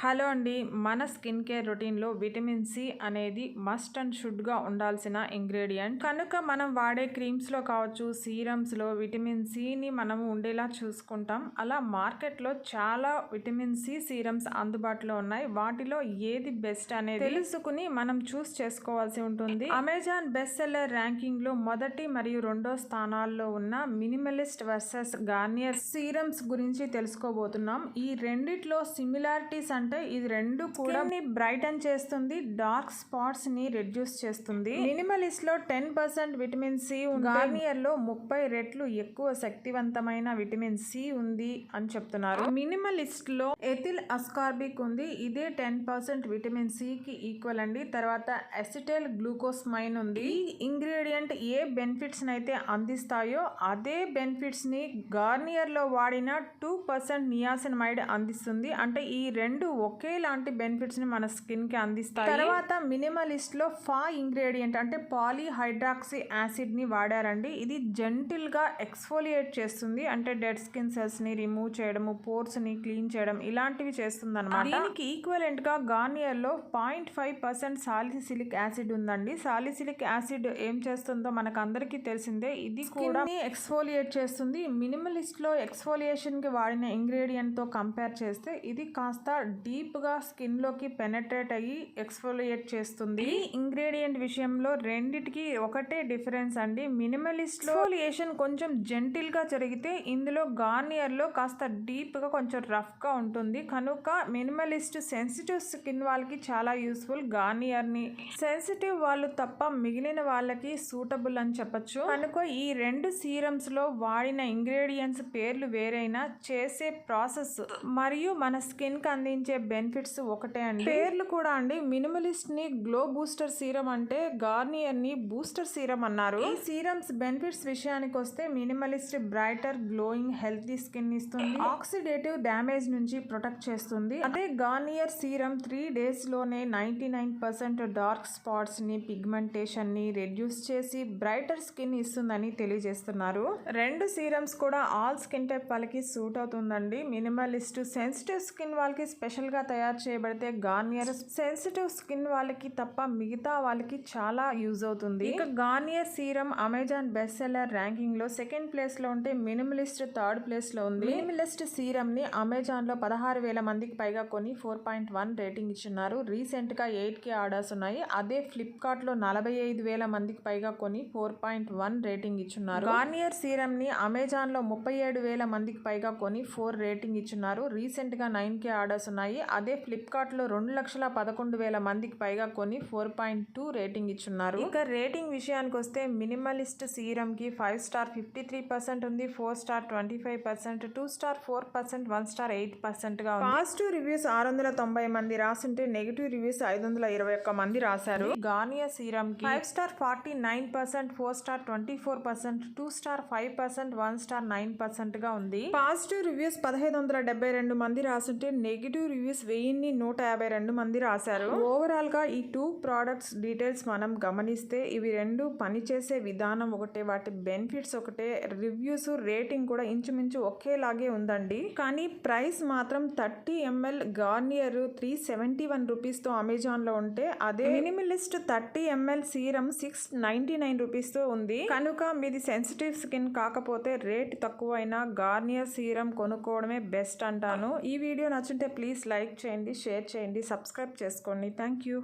Hello అండి మన skin care రొటీన్లో విటమిన్ సి అనేది మస్ట్ అండ్ షుడ్గా ఉండాల్సిన ఇంగ్రీడియంట్. కనుక మనం వాడే క్రీమ్స్లో కావచ్చు సీరమ్స్లో విటమిన్ సిని మనం ఉండేలా చూసుకుంటాం. అలా మార్కెట్లో చాలా విటమిన్ సి సీరమ్స్ అందుబాటులో ఉన్నాయి. వాటిలో ఏది బెస్ట్ అనేది తెలుసుకుని మనం చూస్ చేసుకోవాల్సి ఉంటుంది. అమెజాన్ బెస్ట్ సెల్లర్ ర్యాంకింగ్లో మొదటి మరియు రెండో స్థానాల్లో ఉన్న మినిమలిస్ట్ వర్సెస్ గార్నియర్ సీరమ్స్ గురించి తెలుసుకోబోతున్నాం. ఈ రెండిట్లో సిమిలారిటీస్ అంటే ఇది రెండు కూడా బ్రైటన్ చేస్తుంది డార్క్ స్పాట్స్ని రెడ్యూస్ చేస్తుంది. మినిమలిస్ట్లో టెన్ పర్సెంట్ విటమిన్ సి గార్నియర్లో ముప్పై రెట్లు ఎక్కువ శక్తివంతమైన విటమిన్ సి ఉంది అని చెప్తున్నారు. మినిమలిస్ట్లో ఎథిల్ అస్కార్బిక్ ఉంది ఇదే టెన్ పర్సెంట్ విటమిన్ సి కి ఈక్వల్ అండి. తర్వాత అసిటైల్ గ్లూకోస్మైన్ ఉంది. ఈ ఇంగ్రీడియంట్ ఏ బెనిఫిట్స్ అయితే అందిస్తాయో అదే బెనిఫిట్స్ని గార్నియర్లో వాడిన టూ పర్సెంట్ నియాసినమైడ్ అందిస్తుంది. అంటే ఈ రెండు ఒకేలాంటి బెనిఫిట్స్ని మన స్కిన్కి అందిస్తాయి. తర్వాత మినిమలిస్ట్లో ఫా ఇంగ్రీడియంట్ అంటే పాలీహైడ్రాక్సీ యాసిడ్ని వాడారండి. ఇది జెంటిల్గా ఎక్స్ఫోలియేట్ చేస్తుంది. అంటే డెడ్ స్కిన్ సెల్స్ని రిమూవ్ చేయడము పోర్స్ని క్లీన్ చేయడం ఇలాంటివి చేస్తుంది అనమాట దీనికి ఈక్వలెంట్గా గార్నియర్లో point five percent salicylic acid ఉందండి. సాలిసిలిక్ యాసిడ్ ఏం చేస్తుందో మనకు అందరికీ తెలిసిందే. ఇది కూడా ఎక్స్ఫోలియేట్ చేస్తుంది. మినిమలిస్ట్లో ఎక్స్ఫోలియేషన్కి వాడిన ఇంగ్రీడియంట్తో కంపేర్ చేస్తే ఇది కాస్త డీప్గా స్కిన్లోకి పెనట్రేట్ అయ్యి ఎక్స్ఫోలియేట్ చేస్తుంది. ఈ ఇంగ్రీడియంట్ విషయంలో రెండిటికి ఒకటే డిఫరెన్స్ అండి. మినిమలిస్ట్ ఎక్స్ఫోలియేషన్ కొంచెం జెంటిల్గా జరిగితే ఇందులో గార్నియర్లో కాస్త డీప్గా కొంచెం రఫ్గా ఉంటుంది. కనుక మినిమలిస్ట్ సెన్సిటివ్ స్కిన్ వాళ్ళకి చాలా యూస్ఫుల్ గార్నియర్ని. సెన్సిటివ్ వాళ్ళు తప్ప మిగిలిన వాళ్ళకి సూటబుల్ అని చెప్పొచ్చు. కనుక ఈ రెండు సీరమ్స్లో వాడిన ఇంగ్రీడియంట్స్ పేర్లు వేరైనా చేసే ప్రాసెస్. మరియు మన స్కిన్కి అందించే బెనిఫిట్స్ ఒకటే అండి. పేర్లు కూడా అండి. మినిమలిస్ట్ని గ్లో బూస్టర్ సీరం అంటే గార్నియర్ని బూస్టర్ సీరం అన్నారు. ఈ సీరమ్స్ బెనిఫిట్స్ విషయానికి వస్తే Minimalist brighter glowing healthy skin ఇస్తుంది. ఆక్సిడేటివ్ డ్యామేజ్ నుంచి ప్రొటెక్ట్ చేస్తుంది. అదే గార్నియర్ సీరం త్రీ డేస్లోనే నైన్టీ నైన్ పర్సెంట్ డార్క్ స్పాట్స్ని పిగ్మెంటేషన్ని రెడ్యూస్ చేసి బ్రైటర్ స్కిన్ ఇస్తుందని తెలియజేస్తున్నారు. రెండు సీరమ్స్ కూడా ఆల్ స్కిన్ టైప్ వాళ్ళకి సూట్ అవుతుందండి. మినిమలిస్ట్ సెన్సిటివ్ స్కిన్ వాళ్ళకి స్పెషల్ గా తయారు చేయబడితే గార్నియర్ సెన్సిటివ్ స్కిన్ వాళ్ళకి తప్ప మిగతా వాళ్ళకి చాలా యూజ్ అవుతుంది. ఇక Garnier serum Amazon best seller ర్యాంకింగ్లో second ప్లేస్లో ఉంటే మినిమలిస్ట్ థర్డ్ ప్లేస్లో ఉంది. మినిమలిస్ట్ సీరం ని అమెజాన్లో పదహారు వేల మందికి పైగా కొని ఫోర్ పాయింట్ వన్ రేటింగ్ ఇచ్చున్నారు. రీసెంట్గా ఎయిట్ కే ఆర్డర్స్ ఉన్నాయి. అదే ఫ్లిప్కార్ట్లో నలభై ఐదు వేల మందికి పైగా కొని ఫోర్ పాయింట్ వన్ రేటింగ్ ఇచ్చున్నారు. గార్నియర్ సీరం ని అమెజాన్లో ముప్పై ఏడు వేల మందికి పైగా కొని ఫోర్ రేటింగ్ ఇచ్చున్నారు. రీసెంట్గా నైన్ కే ఆర్డర్స్ ఉన్నాయి. అదే ఫ్లిప్కార్ట్లో రెండు లక్షల పదకొండు వేల మందికి పైగా కొని ఫోర్ పాయింట్ టూ రేటింగ్ ఇచ్చున్నారు. ఇక రేటింగ్ విషయానికి వస్తే మినిమలిస్ట్ సీరం కి five star fifty three percent ఉంది. Four star twenty five percent two star four percent one star eight పర్సెంట్గా పాజిటివ్ రివ్యూస్ ఆరు వందల తొంభై మంది రాసుంటే నెగిటివ్ రివ్యూస్ ఐదు వందల ఇరవై ఒక్క మంది రాశారు. గార్నియర్ సీరం కి five star forty nine percent four star twenty four percent two star five percent one star nine పర్సెంట్గా ఉంది. పాజిటివ్ రివ్యూస్ పదహైదు వందల డెబ్బై రెండు మంది రాసుంటే నెగిటివ్ రివ్యూస్ వెయ్యిన్ని నూట యాభై రెండు మంది రాశారు. ఓవరాల్గా ఈ టూ ప్రోడక్ట్స్ డీటెయిల్స్ మనం గమనిస్తే ఇవి రెండు పనిచేసే విధానం ఒకటే వాటి బెనిఫిట్స్ ఒకటే రివ్యూస్ రేటింగ్ కూడా ఇంచుమించు ఒకేలాగే ఉందండి. కానీ ప్రైస్ మాత్రం thirty ml Garnier three seventy one రూపీస్తో అమెజాన్లో ఉంటే అదే minimalist thirty ml serum six ninety nine రూపీస్తో ఉంది. కనుక మీది సెన్సిటివ్ స్కిన్ కాకపోతే రేట్ తక్కువైనా గార్నియర్ సీరం కొనుక్కోవడమే బెస్ట్ అంటాను. ఈ వీడియో నచ్చుంటే ప్లీజ్ లైక్ చేయండి షేర్ చేయండి సబ్స్క్రైబ్ చేసుకోండి. Thank you.